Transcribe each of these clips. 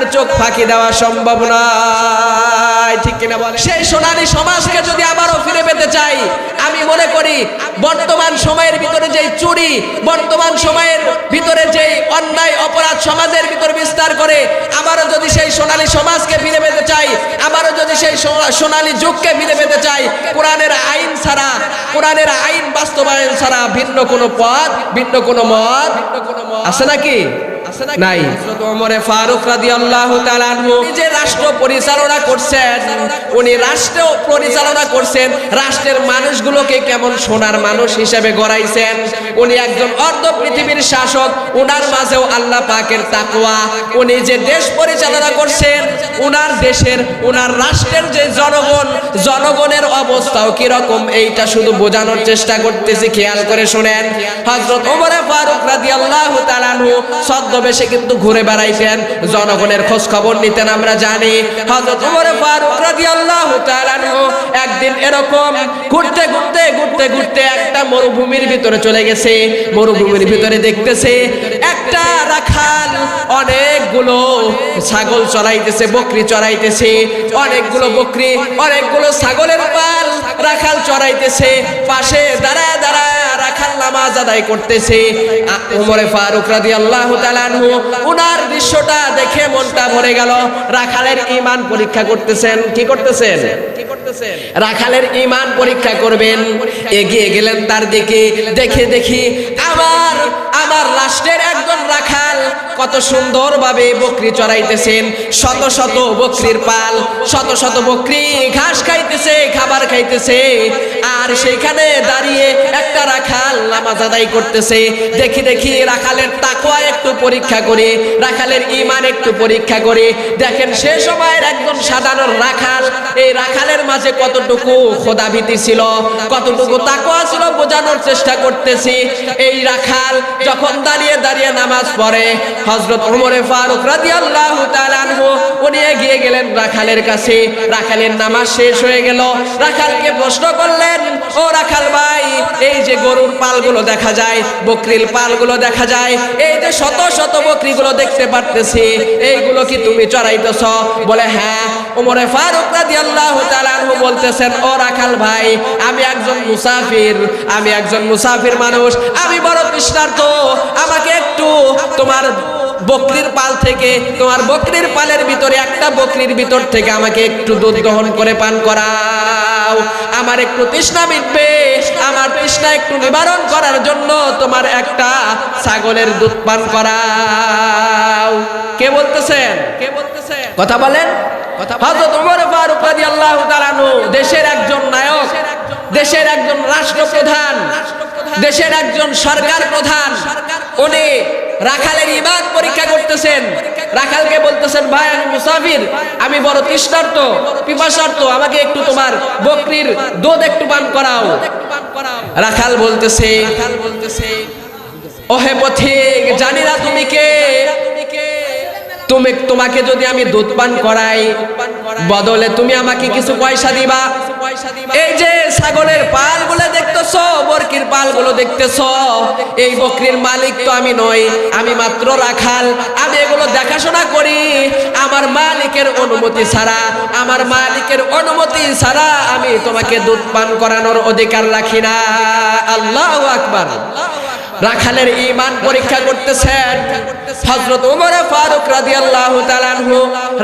কোরআনের চোখ ফাঁকি দেওয়া সম্ভব নয়। ঠিক কিনা বলে সেই সোনালী সমাজকে যদি আবারও ফিরে পেতে চাই, আমি মনে করি বর্তমান সময়ের ভিতরে যেই চুরি, বর্তমান সময়ের ভিতরে যেই অন্যায় অপরাধ সমাজের ভিতরে বিস্তার করে, আবারও যদি সেই সোনালী সমাজকে ফিরে পেতে চাই, আবারও যদি সেই সোনালী যুগকে ফিরে পেতে চাই, কোরআনের আইন ছাড়া, কোরআনের আইন বাস্তবায়ন ছাড়া ভিন্ন কোনো পথ, ভিন্ন কোনো মত আছে নাকি? নাই। ওমরে ফারুক রাদিয়াল্লাহু তাআলা যে রাষ্ট্র পরিচালনা করছেন। উনি রাষ্ট্র পরিচালনা করছেন। রাষ্ট্রের মানুষগুলোকে কেমন সোনার মানুষ হিসেবে গড়াইছেন। উনি একজন অর্ধ পৃথিবীর শাসক। উনার মাঝেও আল্লাহ পাকের তাকওয়া। উনি যে দেশ পরিচালনা করছেন উনার দেশের উনার রাষ্ট্রের যে জনগণ জনগণের অবস্থাও কীরকম, এইটা শুধু বোঝানোর চেষ্টা করতেছি, খেয়াল করে শুনেন। হযরত ওমরে ফারুক রাদিয়াল্লাহু তাআলা আনহু ছদ্মবেশে কিন্তু ঘুরে বেড়াইতেন, জনগণের খোঁজ খবর নিতেন, আমরা জানি। হযরত ওমরে ফারুক রাদিয়াল্লাহু তাআলা আনহু একদিন এরকম ঘুরতে ঘুরতে ঘুরতে ঘুরতে একটা মরুভূমির ভিতরে চলে গেছে। মরুভূমির ভিতরে দেখতেছে একটা রাখাল অনেকগুলো ছাগল চড়াইতেছে, বকরি চড়াইতেছে, অনেকগুলো বকরি, অনেকগুলো ছাগলের পাল রাখাল চড়াইতেছে, পাশে দাঁড়ায় দাঁড়ায় রাখাল করতেছে। উনার দৃশ্যটা দেখে মনটা গেল। রাখালের ঈমান পরীক্ষা করতেছেন, কি রাখালের ঈমান পরীক্ষা করবেন, এগিয়ে গেলেন তার দিকে, দেখে দেখি আমার আমার রাষ্ট্রের একজন রাখাল কত সুন্দরভাবে বকরি চড়াইতেছেন, শত শত বকরির পাল, শত শত বকরি ঘাস খাইতেছে, খাবার খাইতেছে। আর সেখানে দাঁড়িয়ে একটা রাখাল নামাজ আদায় করতেছে। দেখি দেখি রাখালের তাকওয়া একটু পরীক্ষা করে, রাখালের ইমান একটু পরীক্ষা করে। দেখেন, সে সময়ের একজন সাধারণ রাখাল, এই রাখালের মাঝে কতটুকু খোদাভীতি ছিল, কতটুকু তাকওয়া ছিল বোঝানোর চেষ্টা করতেছি। এই রাখাল যখন দাঁড়িয়ে দাঁড়িয়ে নামাজ পড়ে হজরত ওমরে ফারুক তাআলা আনহু, উনি এগিয়ে গেলেন রাখালের কাছে। রাখালের নামাজ শেষ হয়ে গেল। রাখালকে প্রশ্ন করলেন, ও রাখাল ভাই, এই যে গরুর পালগুলো দেখা যায়, বকরির পালগুলো দেখা যায়, এই যে শত শত বকরিগুলো দেখতে পারতেছি, এইগুলো কি তুমি চড়াইতেছ? বলে হ্যাঁ। ওমরে ফারুক রাদিয়াল্লাহু তাআলা আনহু বলতেছেন, ও রাখাল ভাই, আমি একজন মুসাফির, আমি একজন মুসাফির মানুষ, আমি বড় তৃষ্ণার্ত, আমাকে একটু তোমার বকরির পাল থেকে, তোমার বকরির পালের ভিতরে, একটা বকরির ভিতর থেকে আমাকে একটু দুধ গ্রহণ করে পান করাও। আমার একটু তৃষ্ণা মিটবে, আমার তৃষ্ণা একটু নিবারণ করার জন্য তোমার একটা ছাগলের দুধ পান করাও। কে বলতেছেন কে বলতেছেন? কথা বলেন। হযরত ওমর ফারুক রাদিয়াল্লাহু তাআলা দেশের একজন নায়ক দেশের একজন রাষ্ট্রপ্রধান দেশের একজন সরকার প্রধান উনি রাখালের ইমান পরীক্ষা করতেছেন। রাখালকে বলতেছেন ভাই আমি মুসাফির আমি বড় তৃষ্ণার্ত পিপাসার্ত আমাকে একটু তোমার বকরির দুধ একটু পান করাও। রাখাল বলতেছে রাখাল বলতেছে ওহে পথিক জানি না তুমি কে। তুমি, তোমাকে যদি আমি দুধ পান করাই, বদলে তুমি আমাকে কিছু পয়সা দিবা। এই যে ছাগলের পালগুলো দেখতেছো, বরকির পালগুলো দেখতেছো, এই বকরির মালিক তো আমি নই, আমি মাত্র রাখাল। আমি এগুলো দেখাশোনা করি, আমার মালিকের অনুমতি ছাড়া, আমার মালিকের অনুমতি ছাড়া আমি তোমাকে দুধ পান করানোর অধিকার রাখি না। আল্লাহ আকবার। রাখালের ইমান পরীক্ষা করতেছেন। হজরত উমরে ফারুক তাআলা আনহু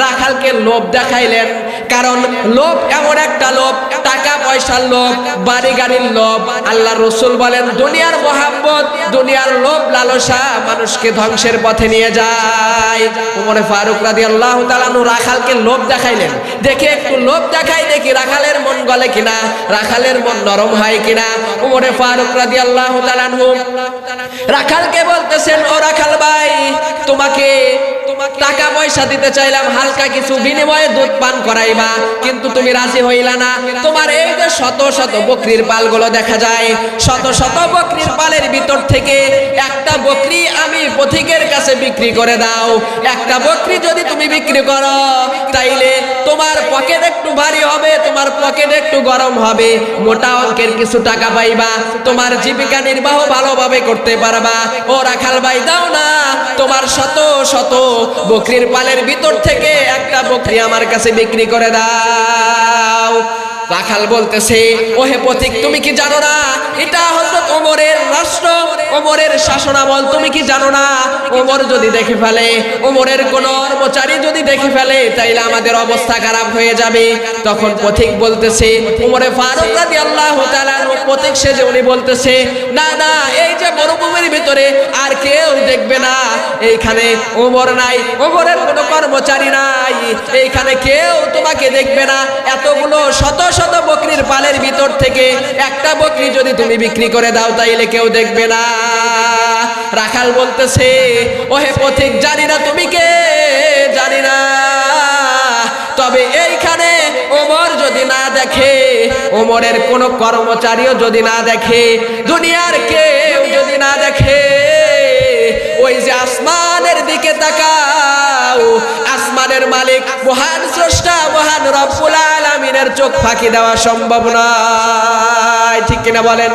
রাখালকে লোভ দেখাইলেন। কারণ লোভ এমন একটা লোভ, টাকা পয়সার লোভ, বাড়ি গাড়ির লোভ। আল্লাহ রসুল বলেন, দুনিয়ার মোহাম্মত দুনিয়ার লোভ লালসা মানুষকে ধ্বংসের পথে নিয়ে যায়। ওমর ফারুক রাদিয়াল্লাহু তাআলা তালানু রাখালকে লোভ দেখাইলেন। দেখে একটু লোভ দেখাই, দেখি রাখালের মন গলে কিনা, রাখালের মন নরম হয় কিনা। ওমরে ফারুক রাদিয়াল্লাহু তাআলা আনহু রাখালকে বলতেছেন, ও রাখাল ভাই, তোমাকে টাকা পয়সা দিতে চাইলাম হালকা কিছু বিনিময়ে দুধ পান করাইবা। কিন্তু তুমি রাজি হইলা না। তোমার এই যে শত শত বকরির পালগুলো দেখা যায় শত শত বকরির পালের ভিতর থেকে একটা বকরি আমি পথিকের কাছে বিক্রি করে দাও। একটা বকরি যদি তুমি বিক্রি করো তাইলে তোমার পকেট একটু ভারী হবে, তোমার পকেট একটু গরম হবে। মোটা অঙ্কের কিছু টাকা পাইবা, তোমার জীবিকা নির্বাহ ভালোভাবে করতে পারবা। ও রাখাল ভাই, দাও না, তোমার শত শত বকরির পালের ভিতর থেকে একটা বকরি আমার কাছে বিক্রি করে দাও। রাখাল বলতেছে, ওহে পথিক, তুমি কি জানো না? এটা হযরত ওমরের রাষ্ট্র, ওমরের শাসনামল, তুমি কি জানো না? ওমর যদি দেখে ফেলে, ওমরের কোন কর্মচারী যদি দেখে ফেলে, তাইলে আমাদের অবস্থা খারাপ হয়ে যাবে। তখন পথিক বলতেছে, ওমরে ফারুক রাদিয়াল্লাহু তাআলা পথিক সেজে উনি বলতেছে, না না, এই যে মরুভূমির ভিতরে আর কেউ দেখবে না। এইখানে ওমর নাই, ওমরের কোনো কর্মচারী নাই। এইখানে কেউ তোমাকে দেখবে না। এতগুলো শত শত বকরির পালের ভিতর থেকে একটা বকরি যদি তুমি বিক্রি করে দাও, তাইলে কেউ দেখবে না। রাখাল বলতেছে, ওহে পথিক জানি না তুমি কে? জানি না তবে এইখানে ওমর যদি না দেখে, ওমরের কোন কর্মচারীও যদি না দেখে, দুনিয়ার কেউ যদি না দেখে, ওই যে আসমানের দিকে তাকাও। আসমানের মালিক মহান স্রষ্টা, মহান রব্বুল আলামিনের চোখ ফাঁকি দেওয়া সম্ভব নয়। ঠিক কিনা বলেন?